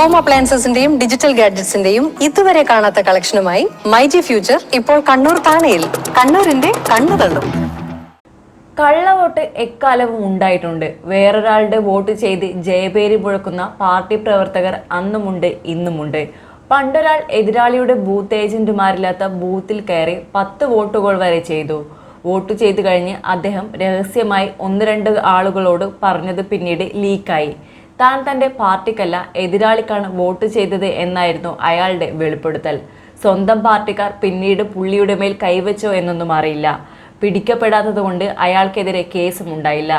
Home അപ്ലയൻസസിന്റെയും digital ഗാഡ്ജറ്റ്സിന്റെയും ഇതുവരെ കാണാത്ത കളക്ഷനുമായി myG future ഇപ്പോൾ കണ്ണൂർ താണയിൽ. കണ്ണൂരിന്റെ കണ്ണു തള്ളും. കള്ളവോട്ട് എക്കാലവും ഉണ്ടായിട്ടുണ്ട്. വേറൊരാളുടെ വോട്ട് ചെയ്ത് ജയപേരി മുഴക്കുന്ന പാർട്ടി പ്രവർത്തകർ അന്നുമുണ്ട് ഇന്നുമുണ്ട്. പണ്ടൊരാൾ എതിരാളിയുടെ ബൂത്ത് ഏജന്റുമാരില്ലാത്ത ബൂത്തിൽ കയറി പത്ത് വോട്ടുകൾ വരെ ചെയ്തു. വോട്ട് ചെയ്തു കഴിഞ്ഞ് അദ്ദേഹം രഹസ്യമായി ഒന്ന് രണ്ട് ആളുകളോട് പറഞ്ഞത് പിന്നീട് ലീക്കായി താൻ തന്റെ പാർട്ടിക്കല്ല എതിരാളിക്കാണ് വോട്ട് ചെയ്തത് എന്നായിരുന്നു അയാളുടെ വെളിപ്പെടുത്തൽ. സ്വന്തം പാർട്ടിക്കാർ പിന്നീട് പുള്ളിയുടെ മേൽ കൈവച്ചോ എന്നൊന്നും അറിയില്ല. പിടിക്കപ്പെടാത്തതുകൊണ്ട് അയാൾക്കെതിരെ കേസും ഉണ്ടായില്ല.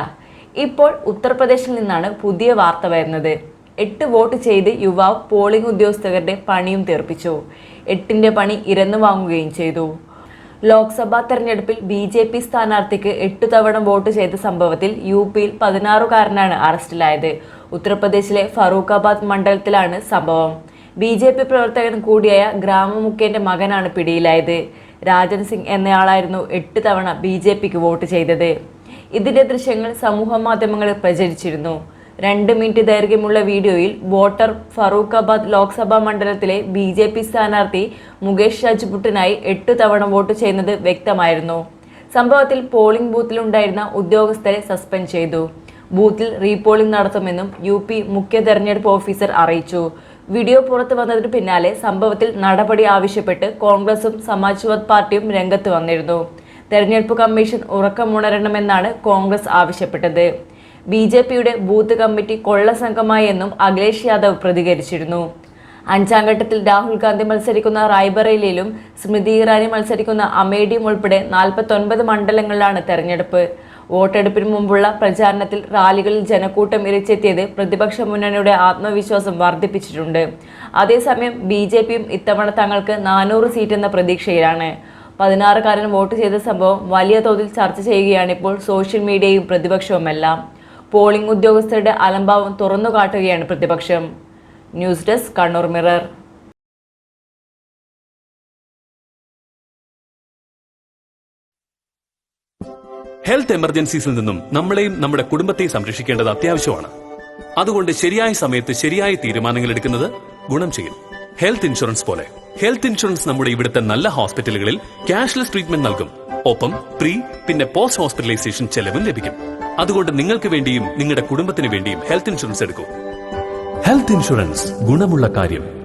ഇപ്പോൾ ഉത്തർപ്രദേശിൽ നിന്നാണ് പുതിയ വാർത്ത വരുന്നത്. എട്ട് വോട്ട് ചെയ്ത് യുവാവ് പോളിംഗ് ഉദ്യോഗസ്ഥരുടെ പണിയും തീർപ്പിച്ചു. എട്ടിന്റെ പണി ഇരന്നു വാങ്ങുകയും ചെയ്തു. ലോക്സഭാ തെരഞ്ഞെടുപ്പിൽ ബി ജെ പി സ്ഥാനാർത്ഥിക്ക് എട്ടു തവണ വോട്ട് ചെയ്ത സംഭവത്തിൽ യു പിയിൽ പതിനാറുകാരനാണ് അറസ്റ്റിലായത്. ഉത്തർപ്രദേശിലെ ഫറൂഖാബാദ് മണ്ഡലത്തിലാണ് സംഭവം. ബി ജെ പി പ്രവർത്തകൻ കൂടിയായ ഗ്രാമമുഖ്യന്റെ മകനാണ് പിടിയിലായത്. രാജൻ സിംഗ് എന്നയാളായിരുന്നു എട്ട് തവണ ബി ജെ പിക്ക് വോട്ട് ചെയ്തത്. ഇതിന്റെ ദൃശ്യങ്ങൾ സമൂഹ മാധ്യമങ്ങളിൽ പ്രചരിച്ചിരുന്നു. രണ്ട് മിനിറ്റ് ദൈർഘ്യമുള്ള വീഡിയോയിൽ വോട്ടർ ഫറൂഖാബാദ് ലോക്സഭാ മണ്ഡലത്തിലെ ബി ജെ പി സ്ഥാനാർത്ഥി മുകേഷ് രാജ്പുട്ടിനായി എട്ട് തവണ വോട്ട് ചെയ്യുന്നത് വ്യക്തമായിരുന്നു. സംഭവത്തിൽ പോളിംഗ് ബൂത്തിലുണ്ടായിരുന്ന ഉദ്യോഗസ്ഥരെ സസ്പെൻഡ് ചെയ്തു. ബൂത്തിൽ റീപോളിംഗ് നടത്തുമെന്നും യു പി മുഖ്യ തെരഞ്ഞെടുപ്പ് ഓഫീസർ അറിയിച്ചു. വീഡിയോ പുറത്തു വന്നതിന് പിന്നാലെ സംഭവത്തിൽ നടപടി ആവശ്യപ്പെട്ട് കോൺഗ്രസും സമാജ്വാദ് പാർട്ടിയും രംഗത്ത് വന്നിരുന്നു. തെരഞ്ഞെടുപ്പ് കമ്മീഷൻ ഉറക്കമുണരണമെന്നാണ് കോൺഗ്രസ് ആവശ്യപ്പെട്ടത്. ബി ജെ പിയുടെ ബൂത്ത് കമ്മിറ്റി കൊള്ള സംഘമായെന്നും അഖിലേഷ് യാദവ് പ്രതികരിച്ചിരുന്നു. അഞ്ചാം ഘട്ടത്തിൽ രാഹുൽ ഗാന്ധി മത്സരിക്കുന്ന റായ്ബറേലിയിലും സ്മൃതി ഇറാനി മത്സരിക്കുന്ന അമേഡിയും ഉൾപ്പെടെ നാൽപ്പത്തൊൻപത് മണ്ഡലങ്ങളിലാണ് തെരഞ്ഞെടുപ്പ്. വോട്ടെടുപ്പിന് മുമ്പുള്ള പ്രചാരണത്തിൽ റാലികളിൽ ജനക്കൂട്ടം ഇരച്ചെത്തിയത് പ്രതിപക്ഷ മുന്നണിയുടെ ആത്മവിശ്വാസം വർദ്ധിപ്പിച്ചിട്ടുണ്ട്. അതേസമയം ബി ജെ പിയും ഇത്തവണ തങ്ങൾക്ക് നാനൂറ് സീറ്റ് എന്ന പ്രതീക്ഷയിലാണ്. പതിനാറുകാരൻ വോട്ട് ചെയ്ത സംഭവം വലിയ തോതിൽ ചർച്ച ചെയ്യുകയാണിപ്പോൾ സോഷ്യൽ മീഡിയയും പ്രതിപക്ഷവുമെല്ലാം. പോളിംഗ് ഉദ്യോഗസ്ഥരുടെ അലംഭാവം തുറന്നു കാട്ടുകയാണ് പ്രതിപക്ഷം. News desk Kannur mirror. Health എമർജൻസീസിൽ നിന്നും നമ്മളെയും നമ്മുടെ കുടുംബത്തെയും സംരക്ഷിക്കേണ്ടത് അത്യാവശ്യമാണ്. അതുകൊണ്ട് ശരിയായ സമയത്ത് ശരിയായ തീരുമാനങ്ങൾ എടുക്കുന്നത് ഗുണം ചെയ്യും. ഹെൽത്ത് ഇൻഷുറൻസ് പോലെ. ഹെൽത്ത് ഇൻഷുറൻസ് നമ്മുടെ ഇവിടുത്തെ നല്ല ഹോസ്പിറ്റലുകളിൽ ക്യാഷ്ലെസ് ട്രീറ്റ്മെന്റ് നൽകും. ഒപ്പം പ്രീ പിന്നെ പോസ്റ്റ് ഹോസ്പിറ്റലൈസേഷൻ ചെലവും ലഭിക്കും. അതുകൊണ്ട് നിങ്ങൾക്ക് വേണ്ടിയും നിങ്ങളുടെ കുടുംബത്തിന് വേണ്ടിയും ഹെൽത്ത് ഇൻഷുറൻസ് എടുക്കൂ. ഹെൽത്ത് ഇൻഷുറൻസ് ഗുണമുള്ള കാര്യം.